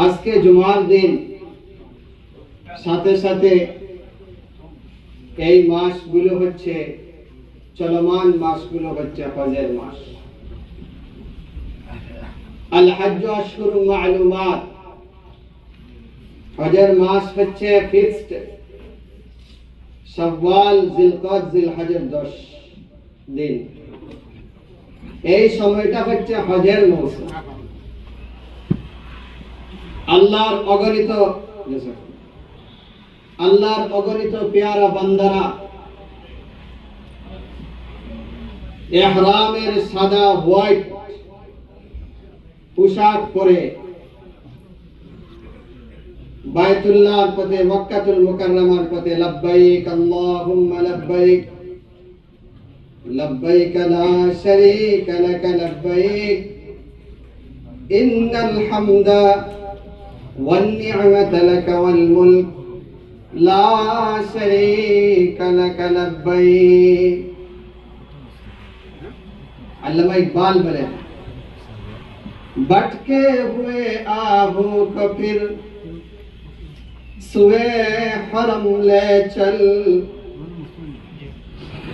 আজকে জুমার দিন, সাথে সাথে এই মাসগুলো হচ্ছে চলমান মাসগুলো হচ্ছে হজের মাস। আল হজ্জ আশহুর মালুমাত। হজের মাস হচ্ছে ফিক্সড শাওয়াল, জিলকদ জিলহজের দশ দিন। এই সময়টা হচ্ছে হজের মৌসুম। আল্লাহর অগণিত আল্লাহর অগণিত পেয়ারা বান্দারা, এহরামের সাদা হোয়াইট পোশাক পরে বাইতুল্লাহর পথে, মক্কাতুল মুকাররমার পথে, লব্বাইক আল্লাহুম্মা লব্বাইক লব্বাইক লা শারীকা লাক, লব্বাইক, ইন্নাল হামদা والنعمة لك والملك، لا شريك لك، لبيك. علامہ اقبال بنے بٹکے ہوئے آہو کو پھر سوے حرم لے چل۔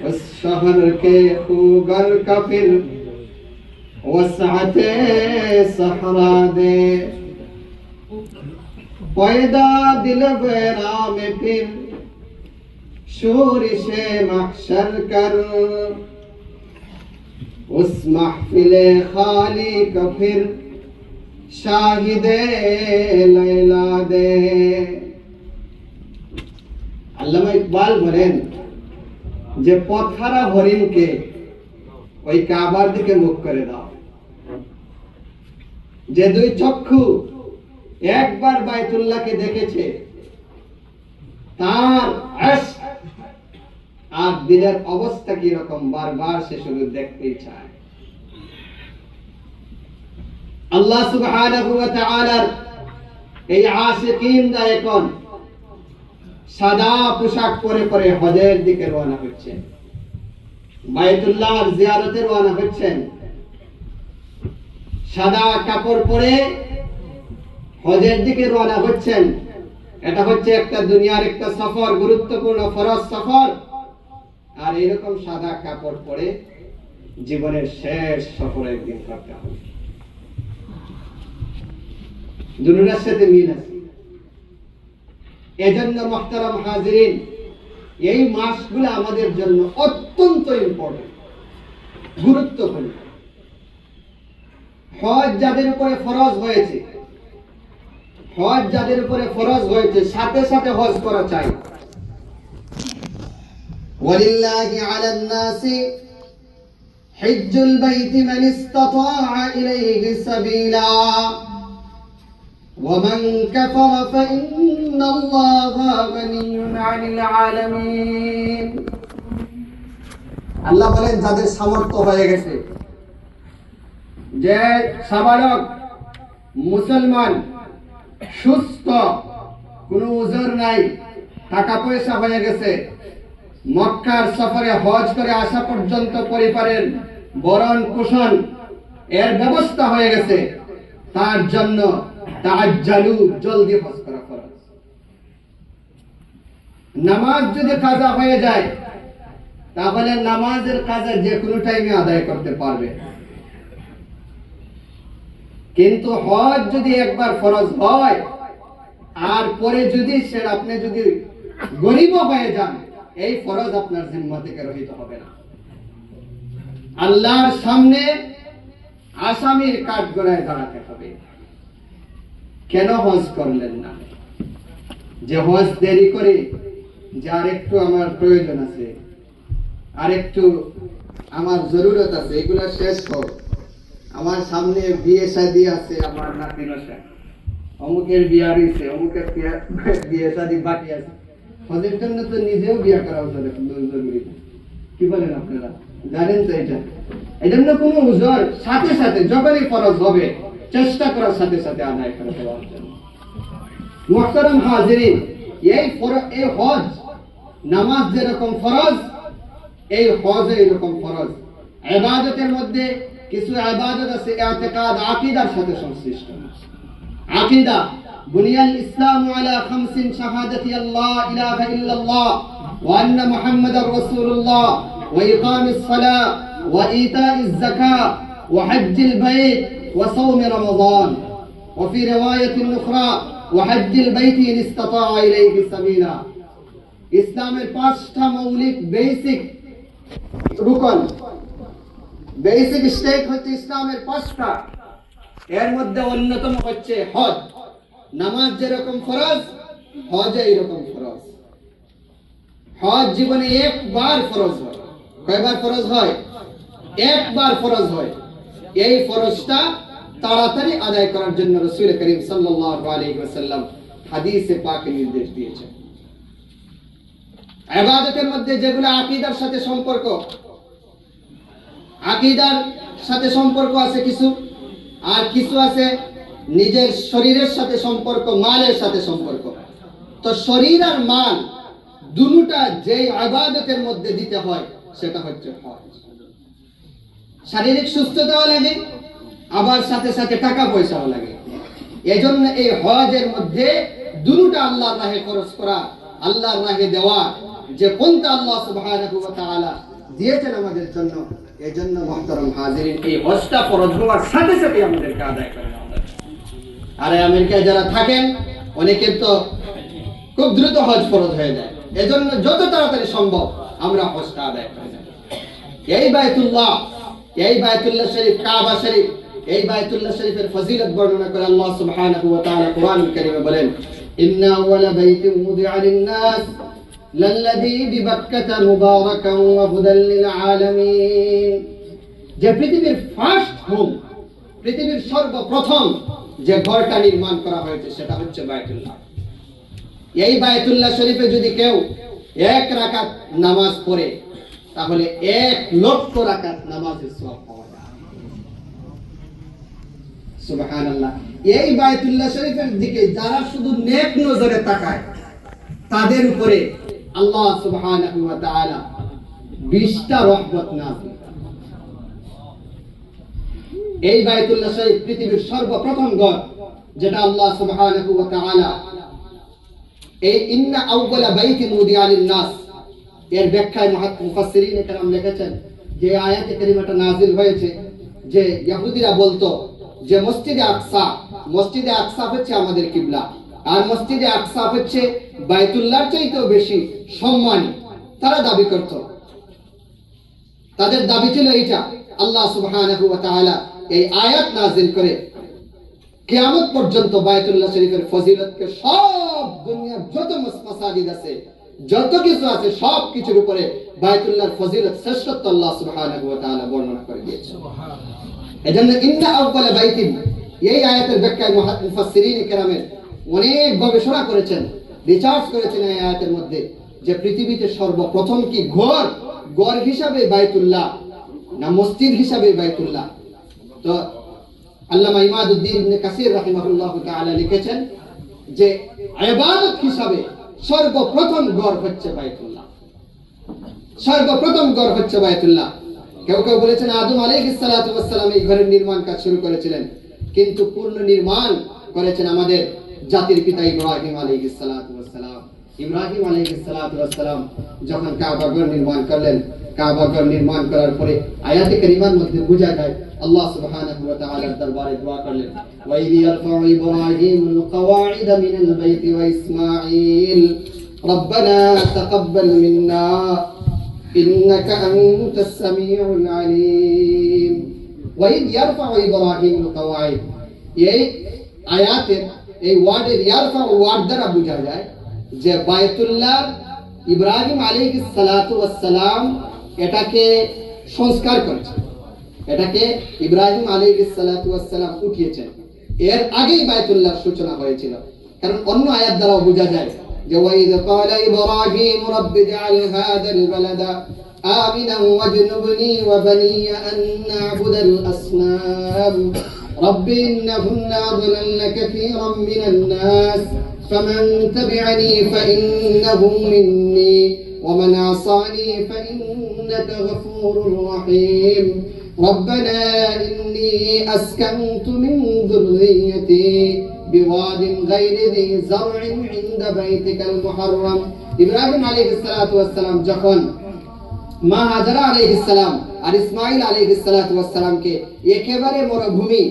اس شہر کے خوگر کا پھر، وسعت صحرا دے۔ পয়দা দিল বেরাম ফির সে মাহশর কর। উস মাহফিলে খালি কফির শাহিদে লাইলা দে। আল্লামা ইকবাল বলেন যে পথারা হরিণকে ওই কাবার দিকে মুখ করে দাও। যে দুই চক্ষু একবার বাইতুল্লাহকে দেখেছে, তার আর দিলের অবস্থা কি রকম বারবার সে শুধু দেখতেই চায়। আল্লাহ সুবহানাহু ওয়া তাআলার এই এখন সাদা পোশাক পরে পরে হজের দিকে রওনা হচ্ছেন। বাইতুল্লাহর জিয়ারতে রওনা হচ্ছেন। সাদা কাপড় পরে হজের দিকে রওনা হচ্ছেন। এটা হচ্ছে একটা দুনিয়ার একটা সফর, গুরুত্বপূর্ণ ফরজ সফর। আর এরকম সাদা কাপড় পরে জীবনের শেষ সফর একদিন করতে হবে। সাথে মিল আছে। এজন্য মোহতারাম হাজিরিন, এই মাসগুলো আমাদের জন্য অত্যন্ত ইম্পর্টেন্ট গুরুত্বপূর্ণ। হজ যাদের উপরে ফরজ হয়েছে হজ যাদের উপরে ফরজ হয়েছে সাথে সাথে হজ করা চাই ولله على الناس حج البيت من استطاع إليه سبيلا ومن كفر فإن الله غني عن العالمين আল্লাহ বলেন যাদের সামর্থ্য হয়ে গেছে যে সাবালক মুসলমান সুস্থ। কোনো উজর নাই। টাকা পয়সা হয়ে গেছে। মক্কার সফরে হজ করে আসা পর্যন্ত পরিবারের বরণ পোষণ এর ব্যবস্থা হয়ে গেছে। তার জন্য তাজ্জালু জলদি হজ করা ফরজ। নামাজ যদি কাজা হয়ে যায়, তাহলে নামাজের কাজা যে কোনো টাইমে আদায় করতে পারবে। কিন্তু হজ যদি একবার ফরজ হয়, আর পরে যদি সে আপনি যদি গরিব হয়ে যান, এই ফরজ আপনার জিম্মা থেকে রহিত হবে না। আল্লাহর সামনে আসামির কাঠ গড়ায় দাঁড়াতে হবে। কেন হজ করলেন না? যে হজ দেরি করে, যে আর একটু আমার প্রয়োজন আছে আর একটু আমার জরুরত আছে, এগুলা শেষ হোক। আমার সামনে বিয়ে শাদি আছে, আমার নাতি নশা অমুকের বিয়া রয়েছে অমুকের বিয়া- শাদি বাকি আছে। হজের জন্য তো নিজেও বিয়া করা জরুরি কি বলেন আপনারা? জানেন তো এটা? এই জন্য কোনো উজর সাথে সাথে, যখনই ফরজ হবে, চেষ্টা করার সাথে সাথে আদায় করে দেওয়ার জন্য হাজিরিন, এই এই হজ, নামাজ যেরকম ফরজ, এই হজ এরকম ফরজ। ইবাদতের মধ্যে কিছু ইবাদত আছে ইতিকাদ আকীদার সাথে সংশ্লিষ্ট আকীদা বুনিয়াল ইসলাম আলা খামসিন শাহাদাতি আল্লাহ ইলাহা ইল্লাল্লাহ ওয়া আন্না মুহাম্মাদার রাসূলুল্লাহ ওয়া ইকামিস সালাহ ওয়া ইতাইয যাকাত ওয়া হজ্জুল বাইত ওয়া সাওম রমাদান ওয়া ফি রিওয়ায়াতিন উখরা ওয়া হজ্জুল বাইত ইন ইসতাতা ইলাইহি সাবিলা ইসলামের পাঁচটা মৌলিক বেসিক রুকন বেসিক স্টেট হচ্ছে ইসলামের পাঁচটা। এর মধ্যে অন্যতম হচ্ছে হজ। নামাজ যেরকম ফরজ হজ এইরকম ফরজ। হজ জীবনে একবার ফরজ হয়। কয়বার ফরজ হয়? একবার ফরজ হয়। এই ফরজটা তাড়াতাড়ি আদায় করার জন্য রসুল করিম সাল্লাল্লাহু আলাইহি ওয়াসাল্লাম হাদিসে পাকে নির্দেশ দিয়েছেন। ইবাদতের মধ্যে যেগুলো আকীদার সাথে সম্পর্ক আকীদার সাথে সম্পর্ক আছে কিছু, আর কিছু আছে নিজের শরীরের সাথে সম্পর্ক, মালের সাথে সম্পর্ক। তো শরীর আর মাল দুটা যেই আবাদতের মধ্যে দিতে হয়, সেটা হচ্ছে শারীরিক সুস্থতাও লাগে, আবার সাথে সাথে টাকা পয়সাও লাগে। এজন্য এই হজের মধ্যে দুটা আল্লাহর রাহে খরচ করা, আল্লাহর রাহে দেওয়া, যে কোনটা আল্লাহ সুবহানাহু দিয়েছেন আমাদের জন্য এজন্য মহতরম হাজিরিন, এই হজটা ফরজ হওয়ার সাথে সাথে আমাদেরকে আদায় করে আর আমেরিকায় যারা থাকেন অনেকের তো খুব দ্রুত হজ ফরজ হয়ে যায়। এজন্য যত তাড়াতাড়ি সম্ভব আমরা হজটা আদায় করে এই বায়তুল্লাহ এই বায়তুল্লাহ শরীফ, কাবা শরীফ, এই বায়তুল্লাহ শরীফের ফজিলত বর্ণনা করে আল্লাহ সুবহানাহু ওয়া তাআলা কোরআনুল কারীমে বলেন, ইন্না আওয়ালা বাইতিন মুদিআ লিন-নাস। লাল্লাযী বিবাক্কাতা মুবারাকান ওয়া হুদাল লিল আলামিন যে পৃথিবীর ফার্স্ট হোম পৃথিবীর সর্বপ্রথম যে ঘরটা নির্মাণ করা হয়েছে, সেটা হচ্ছে বায়তুল্লাহ। এই বায়তুল্লাহ শরীফে যদি কেউ এক রাকাত নামাজ পড়ে, তাহলে এক লক্ষ রাকাত নামাজের সওয়াব পাওয়া এই বায়তুল্লাহ শরীফের দিকে যারা শুধু নেক নজরে তাকায়, তাদের উপরে আল্লাহ সুবহানাহু ওয়া তাআলা 20টা রহমত নাযিল করেন। এই বায়তুল্লাহ শরীফ পৃথিবীর সর্বপ্রথম ঘর যেটা আল্লাহ সুবহানাহু ওয়া তাআলা এই ইন্না আউয়ালা বাইতি মুদিআ লিন-নাস এর ব্যাখ্যায় মহাত মুফাসসিরিন کرام লিখেছেন যে আয়াতে কারিমাটা নাযিল হয়েছে যে ইহুদিরা বলতো যে মসজিদে আকসা মসজিদে আকসা হচ্ছে আমাদের কিবলা আর মসজিদে আকসা হচ্ছে বাইতুল্লাহর চাইতেও বেশি সম্মানী। তারা দাবি করত। তাদের দাবি ছিল এইটা আল্লাহ তাআলা এই আয়াত নাযিল করে কিয়ামত পর্যন্ত বায়তুল্লাহ শরীফের ফজিলতকে সব দুনিয়ার যত মস- মাসাজিদ আছে যত কিছু আছে সব কিছুর উপরে বায়তুল্লাহর ফজিলত শ্রেষ্ঠত্ব আল্লাহ সুবহানাহু ওয়া তাআলা বর্ণনা করে দিয়েছে। এজন্য ইন্না আউয়ালা বাইতিন এই আয়াতের ব্যাখ্যায় মুফাসসিরিন কেরামের অনেক গবেষণা করেছেন রিসার্চ করেছেন এই আয়াতের মধ্যে যে পৃথিবীতে সর্বপ্রথম কি ঘর? ঘর হিসাবে বাইতুল্লাহ না মসজিদ হিসাবে বাইতুল্লাহ? তো আল্লামা ইমাদউদ্দিন ইবনে কাসির রাহিমাহুল্লাহ তাআলা লিখেছেন যে ইবাদত হিসাবে সর্বপ্রথম ঘর হচ্ছে বাইতুল্লাহ। সর্বপ্রথম ঘর হচ্ছে বাইতুল্লাহ। কেউ কেউ বলেছেন আদম আলাইহিস সালাতু ওয়াস সালাম এই ঘরের নির্মাণ কাজ শুরু করেছিলেন, কিন্তু পূর্ণ নির্মাণ করেছেন আমাদের জাতির পিতা ইব্রাহিম আলাইহিস সালাতু ওয়াস সালাম ইব্রাহিম আলাইহিস সালাতু ওয়াস সালাম যখন কাবা ঘর নির্মাণ করলেন কাবা ঘর নির্মাণ করার পরে আয়াতে কারিমার মধ্যে বোঝা যায় আল্লাহ সুবহানাহু ওয়া তাআলার দরবারে দোয়া করলেন ওয়া ইয ইয়ারফাউ ইব্রাহিমুল কওয়াইদ মিনাল বাইতি ওয়া ইসমাঈল ربنا تقبل منا إنك أنت السميع العليم وإذ يرفع إبراهيم القواعد এই আয়াতের এই ওয়ার্ডের ইয়ারফা ওয়ার্ড দ্বারা বোঝা যায় যে বায়তুল্লাহ ইব্রাহিম আলাইহিস সালাতু ওয়াস সালাম এটাকে সংস্কার করেছেন এটাকে ইব্রাহিম আলাইহিস সালাতু ওয়াস সালাম উঠিয়েছেন এর আগেই বায়তুল্লাহর সূচনা হয়েছিল কারণ অন্য আয়াত দ্বারাও বোঝা যায় যে ওয়াইদ ক্বালা ইব্রাহিম রাব্বি জাআল হাদাল বালাদা آمنا واجنبني وبني أن نعبد الأصنام رب إنهن أضللن كثيرا من الناس فمن تبعني فإنه مني ومن عصاني فإنك غفور رحيم. ربنا إني أسكنت من ذريتي بواد غير ذي زرع عند بيتك المحرم. إبراهيم عليه الصلاة والسلام جخن মা হাজারা আলাইহিস সালাম আর ইসমাইল ওয়াস সালামকে একেবারে মরুভূমি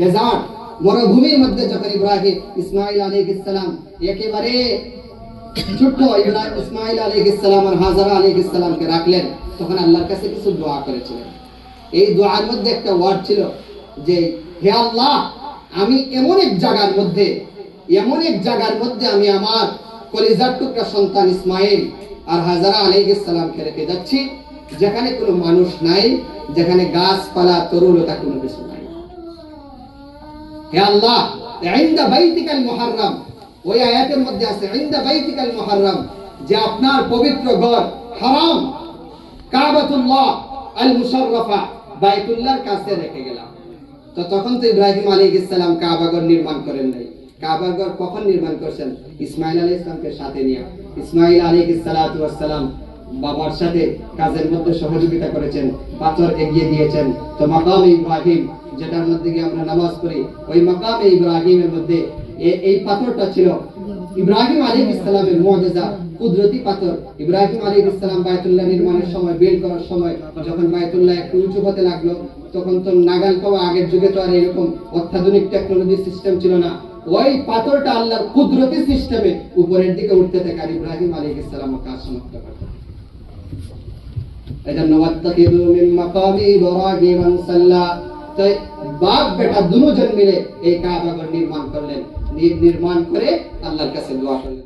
ডেজার্ট মরুভূমির মধ্যে যখন ইব্রাহিম ইসমাইল আলাইহিস সালাম একেবারে ছোট্ট ইসমাইল আলাইহিস সালাম আর হাজারা আলাইহিস সালামকে রাখলেন, তখন আল্লাহর কাছে কিছু দোয়া করেছিলেন। এই দোয়ার মধ্যে একটা ওয়ার্ড ছিল যে, হে আল্লাহ, আমি এমন এক জায়গার মধ্যে, এমন এক জায়গার মধ্যে আমি আমার কলিজার টুকরা সন্তান ইসমাইল আর হাজারা আলাইহিস সালামকে রেখে যাচ্ছি, যেখানে কোনো মানুষ নাই, যেখানে গাছপালা তরুলতা কোনো কিছু নাই। হে আল্লাহ, ইনদা বাইতিকাল মুহাররম। ওই আয়াতের মধ্যে আছে, ইনদা বাইতিকাল মুহাররম, যে আপনার পবিত্র ঘর হারাম। কাবাতুল্লাহ আল মুশাররফা, বাইতুল্লাহর কাছে রেখে গেলাম। তো তখন তো ইব্রাহিম আলাইহিস সালাম কাবাগর নির্মাণ করেন নাই। কখন নির্মাণ করছেন? ইসমাইল আলাইহিস সালামকে সাথে নিয়ে। ইসমাইল সালাম বাবার সাথে কাজের মধ্যে সহযোগিতা করেছেন, পাথর এগিয়ে দিয়েছেন। তো মাকাম ইব্রাহিম, যেটার মধ্যে গিয়ে আমরা নামাজ ওই মাকামে ইব্রাহিমের মধ্যে এই পাথরটা ছিল ইব্রাহিম আলাইহিস সালামের মুজিজা, কুদরতি পাথর। ইব্রাহিম আলাইহিস সালাম বায়তুল্লাহ নির্মাণের সময় বিল্ড করার সময় যখন বায়তুল্লাহ একটু উঁচু হতে লাগল, তখন তো নাগাল পাওয়া আগের যুগে তো আর এরকম অত্যাধুনিক টেকনোলজি সিস্টেম ছিল না। ওই পাথরটা আল্লাহর কুদরতি সিস্টেমে উপরের দিকে উঠতে থাকে আর ইব্রাহিম আলী সালাম কাজ সমাপ্ত ওয়াত্তাকিদু মিন মাকামি ইব্রাহিম সাল্লা। তাই বাপ বেটা দুজন মিলে এই কাবাগর নির্মাণ করলেন। নির্মাণ করে আল্লাহর কাছে দোয়া করলেন।